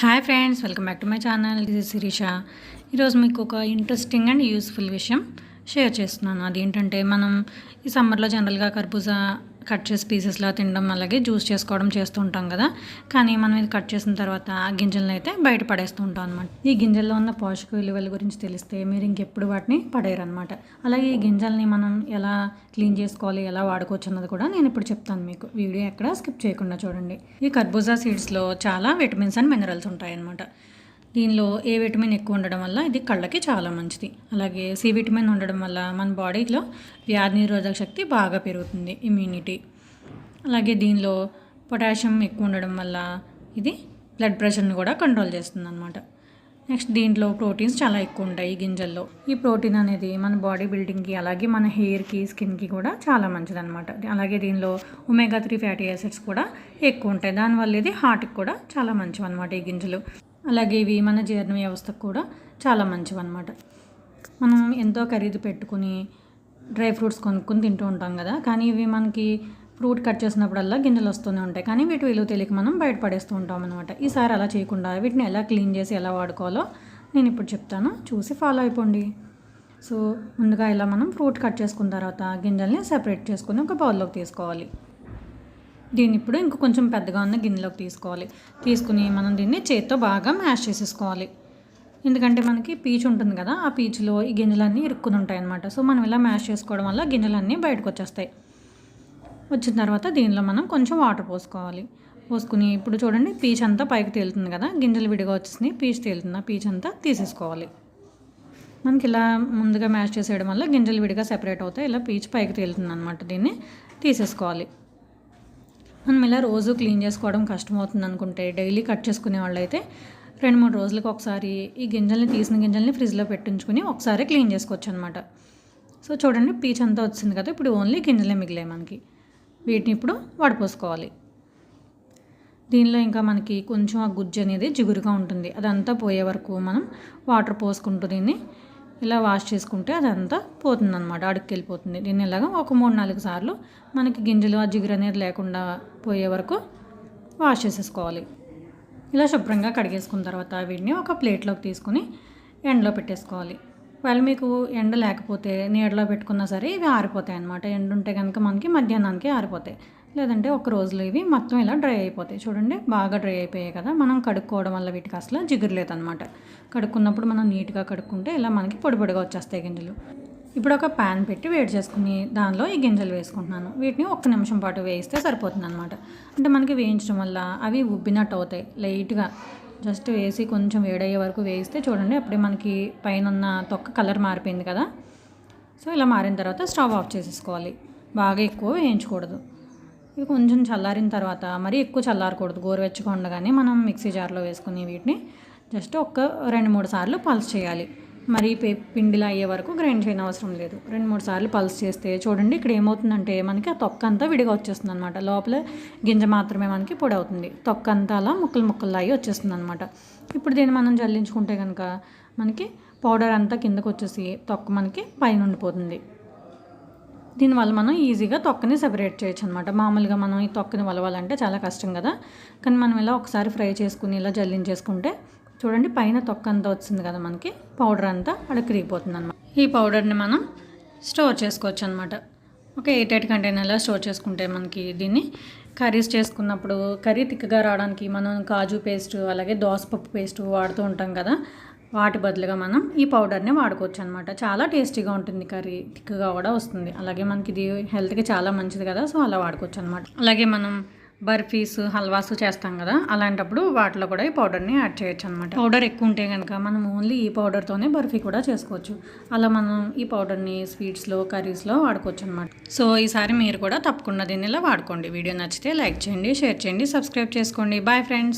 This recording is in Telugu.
Hi friends welcome back to my channel ఇది శిరీష ఈరోజు మీకు ఒక ఇంట్రెస్టింగ్ అండ్ యూస్ఫుల్ విషయం షేర్ చేస్తున్నాను. అదేంటంటే మనం ఈ సమ్మర్లో జనరల్గా కర్బూజా కట్ చేసి పీసెస్లా తినడం అలాగే జ్యూస్ చేసుకోవడం చేస్తూ ఉంటాం కదా. కానీ మనం ఇది కట్ చేసిన తర్వాత ఆ గింజలను అయితే బయట పడేస్తూ ఉంటాం అనమాట ఈ గింజల్లో ఉన్న పోషక విలువల గురించి తెలిస్తే మీరు ఇంకెప్పుడు వాటిని పడేయరు అనమాట అలాగే ఈ గింజల్ని మనం ఎలా క్లీన్ చేసుకోవాలి ఎలా వాడుకోవచ్చు అన్నది కూడా నేను ఇప్పుడు చెప్తాను మీకు. వీడియో ఎక్కడ స్కిప్ చేయకుండా చూడండి. ఈ కర్బూజా సీడ్స్లో చాలా విటమిన్స్ అండ్ మినరల్స్ ఉంటాయన్నమాట. దీనిలో ఏ విటమిన్ ఎక్కువ ఉండడం వల్ల ఇది కళ్ళకి చాలా మంచిది. అలాగే సి విటమిన్ ఉండడం వల్ల మన బాడీలో వ్యాధి నిరోధక శక్తి బాగా పెరుగుతుంది ఇమ్యూనిటీ అలాగే దీనిలో పొటాషియం ఎక్కువ ఉండడం వల్ల ఇది బ్లడ్ ప్రెషర్ని కూడా కంట్రోల్ చేస్తుంది అనమాట నెక్స్ట్ దీంట్లో ప్రోటీన్స్ చాలా ఎక్కువ ఉంటాయి ఈ గింజల్లో. ఈ ప్రోటీన్ అనేది మన బాడీ బిల్డింగ్కి అలాగే మన హెయిర్కి స్కిన్కి కూడా చాలా మంచిది అనమాట అలాగే దీనిలో ఒమేగా త్రీ ఫ్యాటీ యాసిడ్స్ కూడా ఎక్కువ ఉంటాయి. దానివల్ల ఇది హార్ట్కి కూడా చాలా మంచివి అనమాట ఈ గింజలు. అలాగే ఇవి మన జీర్ణ వ్యవస్థకు కూడా చాలా మంచివి అనమాట మనం ఎంతో ఖరీదు పెట్టుకుని డ్రై ఫ్రూట్స్ కొనుక్కొని తింటూ ఉంటాం కదా కానీ ఇవి మనకి ఫ్రూట్ కట్ చేసినప్పుడల్లా గింజలు వస్తూనే ఉంటాయి. కానీ వీటి విలువ తెలియక మనం బయటపడేస్తూ ఉంటాం అనమాట ఈసారి అలా చేయకుండా వీటిని ఎలా క్లీన్ చేసి ఎలా వాడుకోవాలో నేను ఇప్పుడు చెప్తాను. చూసి ఫాలో అయిపోండి. సో ముందుగా ఇలా మనం ఫ్రూట్ కట్ చేసుకున్న తర్వాత గింజల్ని సెపరేట్ చేసుకుని ఒక బౌల్లోకి తీసుకోవాలి. దీన్ని ఇప్పుడు ఇంక కొంచెం పెద్దగా ఉన్న గిన్నెలోకి తీసుకోవాలి. తీసుకుని మనం దీన్ని చేత్తో బాగా మ్యాష్ చేసేసుకోవాలి. ఎందుకంటే మనకి పీచు ఉంటుంది కదా ఆ పీచులో ఈ గింజలన్నీ ఇరుక్కుని ఉంటాయి అన్నమాట. సో మనం ఇలా మ్యాష్ చేసుకోవడం వల్ల గింజలన్నీ బయటకు వచ్చేస్తాయి. వచ్చిన తర్వాత దీనిలో మనం కొంచెం వాటర్ పోసుకోవాలి. పోసుకుని ఇప్పుడు చూడండి పీచ్ అంతా పైకి తేలుతుంది కదా గింజలు విడిగా వచ్చేసినాయి పీచు తేలుతుంది ఆ పీచ్ అంతా తీసేసుకోవాలి. మనకి ఇలా ముందుగా మ్యాష్ చేసేయడం వల్ల గింజలు విడిగా సెపరేట్ అవుతాయి ఇలా పీచ్ పైకి తేలుతుంది అనమాట దీన్ని తీసేసుకోవాలి. మనం ఇలా రోజు క్లీన్ చేసుకోవడం కష్టమవుతుంది అనుకుంటే డైలీ కట్ చేసుకునే వాళ్ళైతే రెండు మూడు రోజులకు ఒకసారి ఈ గింజల్ని తీసిన గింజల్ని ఫ్రిడ్జ్లో పెట్టించుకుని ఒకసారి క్లీన్ చేసుకోవచ్చు అనమాట సో చూడండి పీచ్ అంతా వచ్చింది కదా ఇప్పుడు ఓన్లీ గింజలే మిగిలాయి మనకి. వీటిని ఇప్పుడు వడపోసుకోవాలి. దీనిలో ఇంకా మనకి కొంచెం ఆ గుజ్జు అనేది జిగురుగా ఉంటుంది. అదంతా పోయే వరకు మనం వాటర్ పోసుకుంటూ దీన్ని ఇలా వాష్ చేసుకుంటే అదంతా పోతుందన్నమాట అడుక్కి వెళ్ళిపోతుంది దీన్ని ఇలాగా ఒక మూడు నాలుగు సార్లు మనకి గింజలు ఆ జిగురు అనేది లేకుండా పోయే వరకు వాష్ చేసేసుకోవాలి. ఇలా శుభ్రంగా కడిగేసుకున్న తర్వాత వీటిని ఒక ప్లేట్లోకి తీసుకుని ఎండలో పెట్టేసుకోవాలి. వాళ్ళు మీకు ఎండ లేకపోతే నీడలో పెట్టుకున్నా సరే ఇవి ఆరిపోతాయి అనమాట ఎండ ఉంటే కనుక మనకి మధ్యాహ్నానికి ఆరిపోతాయి. లేదంటే ఒక రోజులో ఇవి మొత్తం ఇలా డ్రై అయిపోతాయి. చూడండి బాగా డ్రై అయిపోయాయి కదా. మనం కడుక్కోవడం వల్ల వీటికి అసలు జిగురు లేదనమాట కడుక్కున్నప్పుడు మనం నీట్గా కడుక్కుంటే ఇలా మనకి పొడి పొడిగా వచ్చేస్తాయి గింజలు. ఇప్పుడు ఒక ప్యాన్ పెట్టి వేడి చేసుకుని దానిలో ఈ గింజలు వేసుకుంటున్నాను. వీటిని ఒక్క నిమిషం పాటు వేయిస్తే సరిపోతుంది అనమాట అంటే మనకి వేయించడం వల్ల అవి ఉబ్బినట్టు అవుతాయి లైట్గా. జస్ట్ వేసి కొంచెం వేడయ్యే వరకు వేయిస్తే చూడండి అప్పుడే మనకి పైన ఉన్న తొక్క కలర్ మారిపోయింది కదా. సో ఇలా మారిన తర్వాత స్టవ్ ఆఫ్ చేసేసుకోవాలి. బాగా ఎక్కువ వేయించకూడదు. ఇవి కొంచెం చల్లారిన తర్వాత మరీ ఎక్కువ చల్లారకూడదు. గోరువెచ్చగా ఉండగానే మనం మిక్సీ జార్లో వేసుకుని వీటిని జస్ట్ ఒక్క రెండు మూడు సార్లు పల్స్ చేయాలి. మరీ పిండిలా అయ్యే వరకు గ్రైండ్ చేయని అవసరం లేదు. రెండు మూడు సార్లు పల్స్ చేస్తే చూడండి ఇక్కడ ఏమవుతుందంటే మనకి ఆ తొక్క అంతా విడిగా వచ్చేస్తుంది అనమాట లోపల గింజ మాత్రమే మనకి పొడి అవుతుంది తొక్క అంతా అలా ముక్కలు ముక్కలు అయ్యి వచ్చేస్తుంది అనమాట ఇప్పుడు దీన్ని మనం జల్లించుకుంటే కనుక మనకి పౌడర్ అంతా కిందకు వచ్చేసి తొక్క మనకి పైన ఉండిపోతుంది దీనివల్ల మనం ఈజీగా తొక్కని సెపరేట్ చేయొచ్చు అనమాట మామూలుగా మనం ఈ తొక్కని వలవాలంటే చాలా కష్టం కదా. కానీ మనం ఇలా ఒకసారి ఫ్రై చేసుకుని ఇలా జల్లించేసుకుంటే చూడండి పైన తొక్క అంతా వచ్చింది కదా మనకి. పౌడర్ అంతా అక్కడ కరిగిపోతుంది అనమాట ఈ పౌడర్ని మనం స్టోర్ చేసుకోవచ్చు అనమాట ఒక ఎయిట్ ఎయిట్ కంటైనర్లో స్టోర్ చేసుకుంటే మనకి దీన్ని కర్రీస్ చేసుకున్నప్పుడు కర్రీ తిక్కగా రావడానికి మనం కాజు పేస్ట్ అలాగే దోసపప్పు పేస్ట్ వాడుతూ ఉంటాం కదా. వాటి బదులుగా మనం ఈ పౌడర్ని వాడుకోవచ్చు అనమాట చాలా టేస్టీగా ఉంటుంది కర్రీ. థిక్గా కూడా వస్తుంది. అలాగే మనకి ఇది హెల్త్కి చాలా మంచిది కదా సో అలా వాడుకోవచ్చు అనమాట అలాగే మనం బర్ఫీస్ హల్వాస్ చేస్తాం కదా అలాంటప్పుడు వాటిలో కూడా ఈ పౌడర్ని యాడ్ చేయొచ్చు అనమాట పౌడర్ ఎక్కువ ఉంటే కనుక మనం ఓన్లీ ఈ పౌడర్తోనే బర్ఫీ కూడా చేసుకోవచ్చు. అలా మనం ఈ పౌడర్ని స్వీట్స్లో కర్రీస్లో వాడుకోవచ్చు అనమాట సో ఈసారి మీరు కూడా తప్పకుండా దీన్ని ఇలా వాడుకోండి. వీడియో నచ్చితే లైక్ చేయండి షేర్ చేయండి సబ్స్క్రైబ్ చేసుకోండి. Bye friends!